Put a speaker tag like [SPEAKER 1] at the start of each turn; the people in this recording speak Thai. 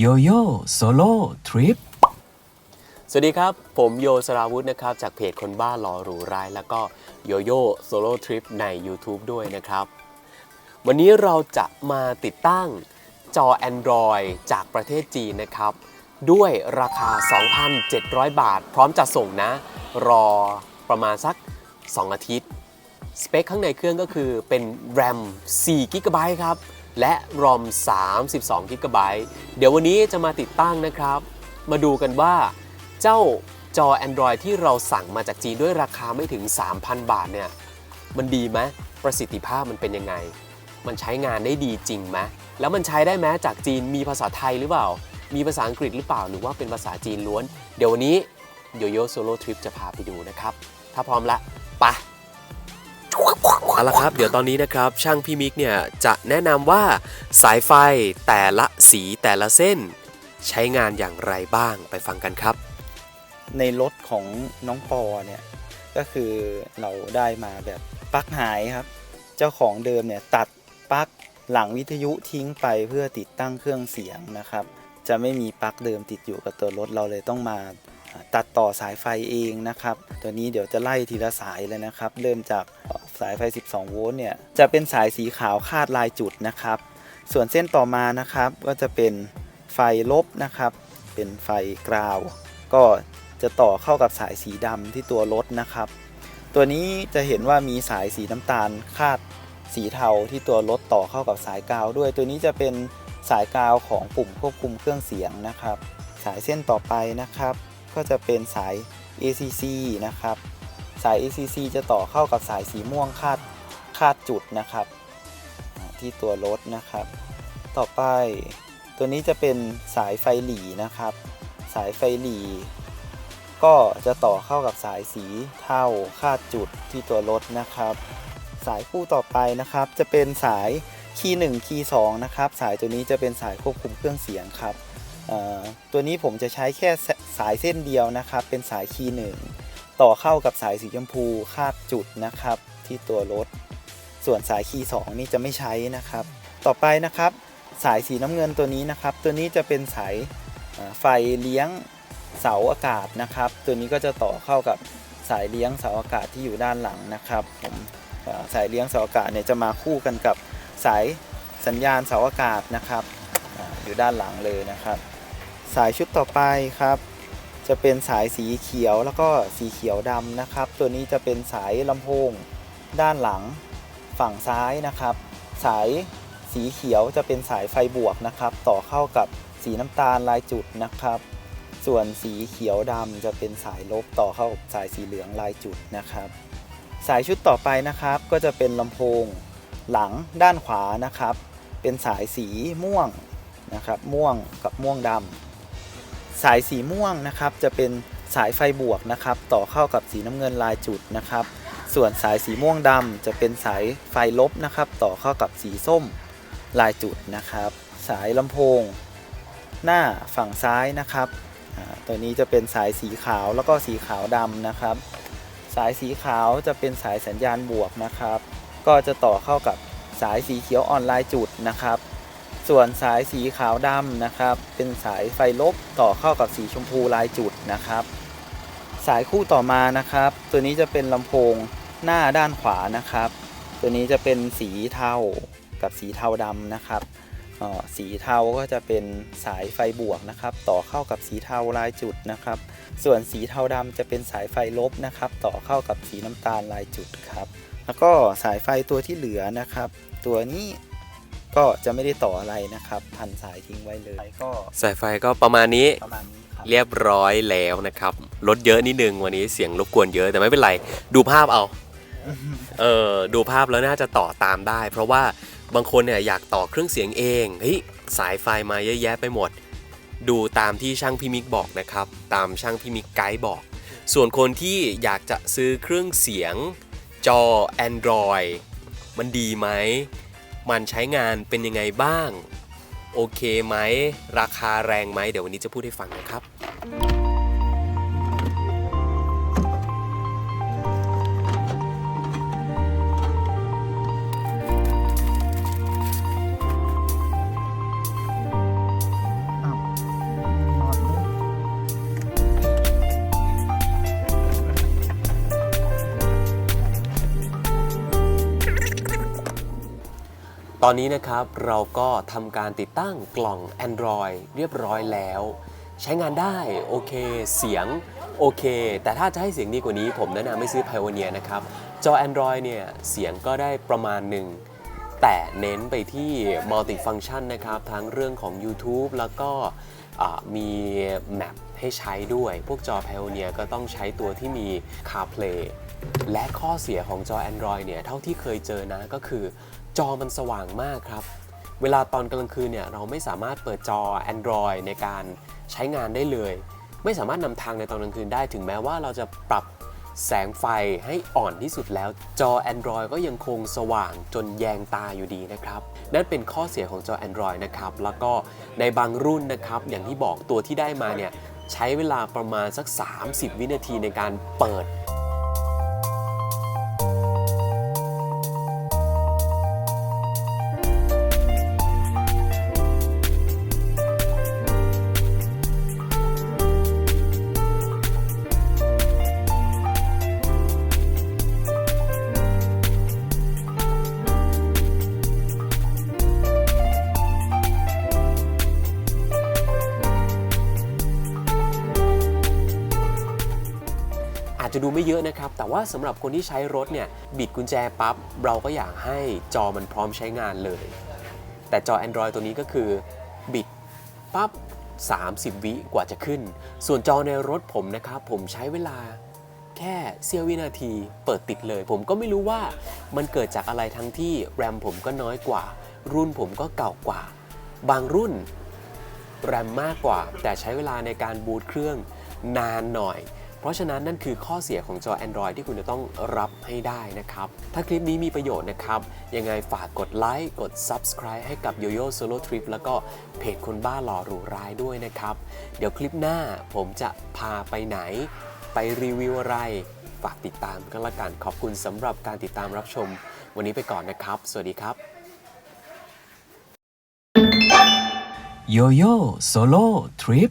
[SPEAKER 1] โยโย่โซโล่ทริป
[SPEAKER 2] สวัสดีครับ ผมโยสราวุธนะครับ จากเพจคนบ้าหล่อหรูร้าย แล้วก็โยโย่โซโล่ทริปใน YouTube ด้วยนะครับ วันนี้เราจะมาติดตั้งจอ Android จากประเทศจีนนะครับ ด้วยราคา 2,700 บาท พร้อมจะส่งนะ รอประมาณสัก 2 อาทิตย์ สเปคข้างในเครื่องก็คือเป็น RAM 4 g b ครับ และ ROM 32 g b เดี๋ยววันนี้จะมาติดตั้งนะครับ มาดูกันว่า เจ้าจอ Android ที่เราสั่งมาจากจีนด้วยราคาไม่ถึง 3,000 บาทเนี่ย มันดีไหมประสิทธิภาพมันเป็นยังไง มันใช้งานได้ดีจริงไหมแล้วมันใช้ได้ไหมจากจีนมีภาษาไทยหรือเปล่า มีภาษาอังกฤษหรือเปล่าหรือว่าเป็นภาษาจีนล้วน เดี๋ยววันนี้โยโย่โซโล่ทริปจะพาไปดูนะครับ ถ้าพร้อมละไปะ เอาละครับ เดี๋ยวตอนนี้นะครับ ช่างพี่มิกเนี่ยจะแนะนำว่าสายไฟแต่ละสีแต่ละเส้น ใช้งานอย่างไรบ้างไปฟังกันครับ
[SPEAKER 3] ในรถของน้องปอเนี่ยก็คือเราได้มาแบบปลั๊กหายครับ เจ้าของเดิมเนี่ยตัดปลั๊กหลังวิทยุทิ้งไปเพื่อติดตั้งเครื่องเสียงนะครับ จะไม่มีปลั๊กเดิมติดอยู่กับตัวรถเราเลยต้องมาตัดต่อสายไฟเองนะครับ ตัวนี้เดี๋ยวจะไล่ทีละสายเลยนะครับ เริ่มจาก สายไฟ 12 โวลต์เนี่ยจะเป็นสายสีขาวคาดลายจุดนะครับ ส่วนเส้นต่อมานะครับก็จะเป็นไฟลบนะครับ เป็นไฟกราว ก็จะต่อเข้ากับสายสีดำที่ตัวรถนะครับ ตัวนี้จะเห็นว่ามีสายสีน้ำตาลคาดสีเทาที่ตัวรถต่อเข้ากับสายกาวด้วย ตัวนี้จะเป็นสายกาวของปุ่มควบคุมเครื่องเสียงนะครับ สายเส้นต่อไปนะครับ ก็จะเป็นสาย ACC นะครับ สาย ACC จะต่อเข้ากับสายสีม่วงคาดคาดจุดนะครับ ที่ตัวรถนะครับ ต่อไปตัวนี้จะเป็นสายไฟหลีนะครับ สายไฟหลีก็จะต่อเข้ากับสายสีเทาคาดจุดที่ตัวรถนะครับ สายคู่ต่อไปนะครับ จะเป็นสายคีย์หนึ่งคีย์สองนะครับ สายตัวนี้จะเป็นสายควบคุมเครื่องเสียงครับตัวนี้ผมจะใช้แค่สสายเส้นเดียวนะครับ เป็นสายคีย์หนึ่ง ต่อเข้ากับสายสีชมพูคาดจุดนะครับ ที่ตัวรถ ส่วนสายคีย์สองนี่จะไม่ใช้นะครับ ต่อไปนะครับ สายสีน้ำเงินตัวนี้นะครับ ตัวนี้จะเป็นสายไฟเลี้ยงเสาอากาศนะครับ ตัวนี้ก็จะต่อเข้ากับสายเลี้ยงเสาอากาศที่อยู่ด้านหลังนะครับผมสายเลี้ยงเสาอากาศเนี่ยจะมาคู่กันกับสายสัญญาณเสาอากาศนะครับอยู่ด้านหลังเลยนะครับ สายชุดต่อไปครับ จะเป็นสายสีเขียวแล้วก็สีเขียวดำนะครับ ตัวนี้จะเป็นสายลำโพง ด้านหลังฝั่งซ้ายนะครับ สายสีเขียวจะเป็นสายไฟบวกนะครับ ต่อเข้ากับสีน้ำตาลลายจุดนะครับ ส่วนสีเขียวดำจะเป็นสายลบต่อเข้ากับสายสีเหลืองลายจุดนะครับ สายชุดต่อไปนะครับ ก็จะเป็นลำโพงหลังด้านขวานะครับ เป็นสายสีม่วงนะครับ ม่วงกับม่วงดำ สายสีม่วงนะครับจะเป็นสายไฟบวกนะครับต่อเข้ากับสีน้ำเงินลายจุดนะครับ ส่วนสายสีม่วงดำจะเป็นสายไฟลบนะครับ ต่อเข้ากับสีส้มลายจุดนะครับ สายลำโพง หน้าฝั่งซ้ายนะครับตัวนี้จะเป็นสายสีขาวแล้วก็สีขาวดำนะครับ สายสีขาวจะเป็นสายสัญญาณบวกนะครับ ก็จะต่อเข้ากับสายสีเขียวอ่อนลายจุดนะครับ ส่วนสายสีขาวดำนะครับ เป็นสายไฟลบต่อเข้ากับสีชมพูลายจุดนะครับ สายคู่ต่อมานะครับ ตัวนี้จะเป็นลำโพงหน้าด้านขวานะครับ ตัวนี้จะเป็นสีเทากับสีเทาดำนะครับสีเทาก็จะเป็นสายไฟบวกนะครับ ต่อเข้ากับสีเทาลายจุดนะครับ ส่วนสีเทาดำจะเป็นสายไฟลบนะครับ ต่อเข้ากับสีน้ำตาลลายจุดครับ แล้วก็สายไฟตัวที่เหลือนะครับ ตัวนี้ ก็จะไม่ได้ต่ออะไรนะครับ พันสายทิ้งไว้เลยก็
[SPEAKER 2] สายไฟก็ประมาณนี้
[SPEAKER 3] ประมาณนี้ครับ
[SPEAKER 2] เรียบร้อยแล้วนะครับรถเยอะนิดนึงวันนี้เสียงรบกวนเยอะแต่ไม่เป็นไร ดูภาพเอาเออดูภาพแล้วน่าจะต่อตามได้ เพราะว่าบางคนเนี่ยอยากต่อเครื่องเสียงเองเฮ้ยสายไฟมาเยอะแยะไปหมด ดูตามที่ช่างพี่มิกบอกนะครับ ตามช่างพี่มิกไกด์บอก ส่วนคนที่อยากจะซื้อเครื่องเสียงจอ Android มันดีไหม มันใช้งานเป็นยังไงบ้าง โอเคไหม ราคาแรงไหม เดี๋ยววันนี้จะพูดให้ฟังนะครับ ตอนนี้นะครับเราก็ทำการติดตั้งกล่อง Android เรียบร้อยแล้ว ใช้งานได้โอเคเสียงโอเค แต่ถ้าจะให้เสียงดีกว่านี้ ผมแนะนำไม่ซื้อ Pioneer นะครับ จอ Android เนี่ย เสียงก็ได้ประมาณหนึ่ง แต่เน้นไปที่ multi function นะครับ ทั้งเรื่องของ YouTube แล้วก็มี Map ให้ใช้ด้วย พวกจอ Pioneer ก็ต้องใช้ตัวที่มี CarPlay และข้อเสียของจอ Android เนี่ย เท่าที่เคยเจอนะก็คือ จอมันสว่างมากครับ เวลาตอนกลางคืนเนี่ยเราไม่สามารถเปิดจอ Android ในการใช้งานได้เลย ไม่สามารถนำทางในตอนกลางคืนได้ถึงแม้ว่าเราจะปรับแสงไฟให้อ่อนที่สุดแล้วจอ Android ก็ยังคงสว่างจนแยงตาอยู่ดีนะครับ นั่นเป็นข้อเสียของจอ Android นะครับ แล้วก็ในบางรุ่นนะครับ อย่างที่บอกตัวที่ได้มาเนี่ย ใช้เวลาประมาณสัก 30 วินาทีในการเปิด ดูไม่เยอะนะครับ แต่ว่าสำหรับคนที่ใช้รถเนี่ย บิดกุญแจปั๊บ เราก็อยากให้จอมันพร้อมใช้งานเลย แต่จอ Android ตัวนี้ก็คือ บิดปั๊บ 30 วิกว่าจะขึ้น ส่วนจอในรถผมนะครับ ผมใช้เวลาแค่เสี้ยววินาทีเปิดติดเลย ผมก็ไม่รู้ว่ามันเกิดจากอะไรทั้งที่แรมผมก็น้อยกว่า รุ่นผมก็เก่ากว่า บางรุ่นแรมมากกว่า แต่ใช้เวลาในการบูตเครื่องนานหน่อย เพราะฉะนั้นนั่นคือข้อเสียของจอ Android ที่คุณจะต้องรับให้ได้นะครับ ถ้าคลิปนี้มีประโยชน์นะครับ ยังไงฝากกดไลค์กด Subscribe ให้กับ Yoyo Solo Trip แล้วก็เพจคนบ้าหล่อหรูร้ายด้วยนะครับ เดี๋ยวคลิปหน้าผมจะพาไปไหน ไปรีวิวอะไร ฝากติดตามกันละกันขอบคุณสำหรับการติดตามรับชม วันนี้ไปก่อนนะครับ สวัสดีครับ
[SPEAKER 1] Yo Yo Solo Trip